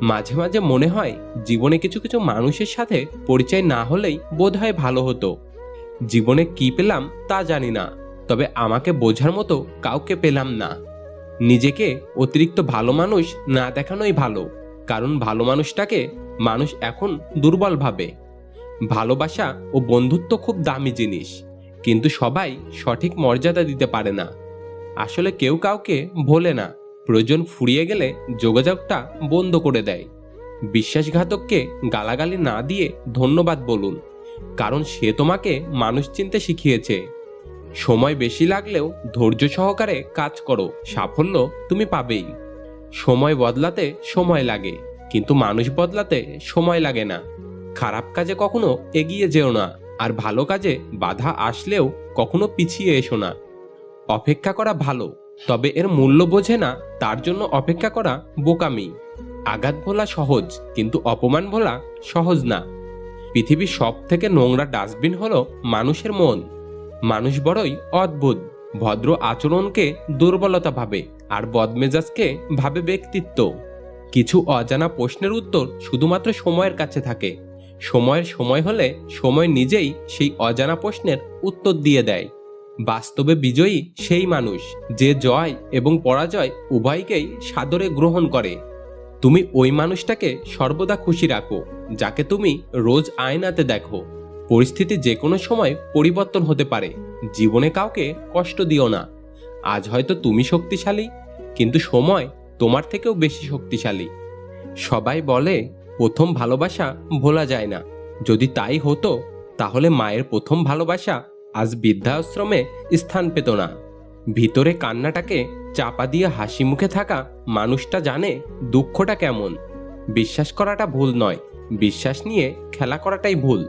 মাঝে মাঝে মনে হয় জীবনে কিছু কিছু মানুষের সাথে পরিচয় না হলেই বোধহয় ভালো হতো। জীবনে কি পেলাম তা জানি না, তবে আমাকে বোঝার মতো কাউকে পেলাম না। নিজেকে অতিরিক্ত ভালো মানুষ না দেখানোই ভালো, কারণ ভালো মানুষটাকে মানুষ এখন দুর্বল ভাবে। ভালোবাসা ও বন্ধুত্ব খুব দামি জিনিস, কিন্তু সবাই সঠিক মর্যাদা দিতে পারে না। আসলে কেউ কাউকে ভোলে না। প্রয়োজন ফুরিয়ে গেলে যোগাযোগটা বন্ধ করে দেয়। বিশ্বাসঘাতককে গালাগালি না দিয়ে ধন্যবাদ বলুন, কারণ সে তোমাকে মানুষ চিনতে শিখিয়েছে। সময় বেশি লাগলেও ধৈর্য সহকারে কাজ করো, সাফল্য তুমি পাবেই। সময় বদলাতে সময় লাগে, কিন্তু মানুষ বদলাতে সময় লাগে না। খারাপ কাজে কখনো এগিয়ে যেও না, আর ভালো কাজে বাধা আসলেও কখনো পিছিয়ে এসো না। অপেক্ষা করা ভালো তবে এর মূল্য বোঝে না, তার জন্য অপেক্ষা করা বোকামি। আঘাত ভোলা সহজ, কিন্তু অপমান ভোলা সহজ না। পৃথিবীর সব থেকে নোংরা ডাস্টবিন হলো মানুষের মন। মানুষ বড়ই অদ্ভুত, ভদ্র আচরণকে দুর্বলতা ভাবে আর বদমেজাজকে ভাবে ব্যক্তিত্ব। কিছু অজানা প্রশ্নের উত্তর শুধুমাত্র সময়ের কাছে থাকে। সময়ের সময় হলে সময় নিজেই সেই অজানা প্রশ্নের উত্তর দিয়ে দেয়। বাস্তবে বিজয়ী সেই মানুষ যে জয় এবং পরাজয় উভয়কেই সাদরে গ্রহণ করে। তুমি ওই মানুষটাকে সর্বদা খুশি রাখো, যাকে তুমি রোজ আয়নাতে দেখো। পরিস্থিতি যে কোনো সময় পরিবর্তন হতে পারে, জীবনে কাউকে কষ্ট দিও না। আজ হয়তো তুমি শক্তিশালী, কিন্তু সময় তোমার থেকেও বেশি শক্তিশালী। সবাই বলে, প্রথম ভালোবাসা ভোলা যায় না। যদি তাই হতো, তাহলে মায়ের প্রথম ভালোবাসা আজ বৃদ্ধাশ্রমে স্থান পেত না। ভিতরে কান্নাটাকে চাপা দিয়ে হাসি মুখে থাকা মানুষটা জানে দুঃখটা কেমন। বিশ্বাস করাটা ভুল নয়, বিশ্বাস নিয়ে খেলা করাটাই ভুল।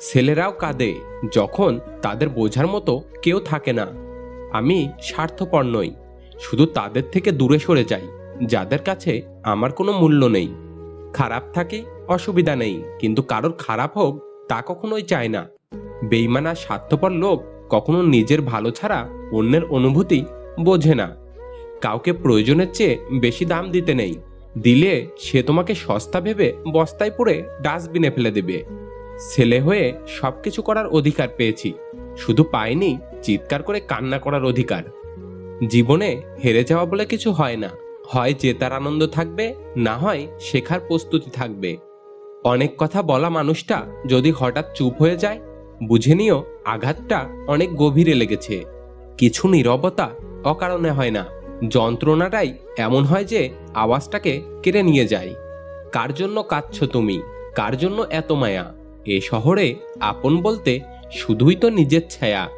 ছেলেরাও কাঁদে যখন তাদের বোঝার মতো কেউ থাকে না। আমি স্বার্থপর নই, শুধু তাদের থেকে দূরে সরে যাই, যাদের কাছে আমার কোনো মূল্য নেই। খারাপ থাকি অসুবিধা নেই, কিন্তু কারোর খারাপ হোক তা কখনোই চায় না। বেইমানা, স্বার্থপর লোক কখনো নিজের ভালো ছাড়া অন্যের অনুভূতি বোঝে না। কাউকে প্রয়োজনের চেয়ে বেশি দাম দিতে নেই। দিলে সে তোমাকে সস্তা ভেবে বস্তায় পড়ে ডাস্টবিনে ফেলে দেবে। ছেলে হয়ে সব কিছু করার অধিকার পেয়েছি। শুধু পাইনি, চিৎকার করে কান্না করার অধিকার। জীবনে হেরে যাওয়া বলে কিছু হয় না। হয় জেতার আনন্দ থাকবে, না হয় শেখার প্রস্তুতি থাকবে। অনেক কথা বলা মানুষটা যদি হঠাৎ চুপ হয়ে যায় বুঝে নিও, আঘাতটা অনেক গভীরে লেগেছে। কিছু নীরবতা অকারণে হয় না। যন্ত্রণাটাই এমন হয় যে, আওয়াজটাকে কেড়ে নিয়ে যায়। কার জন্য কাঁদছ তুমি? কার জন্য এত মায়া? এ শহরে আপন বলতে শুধুই তো নিজের ছায়া।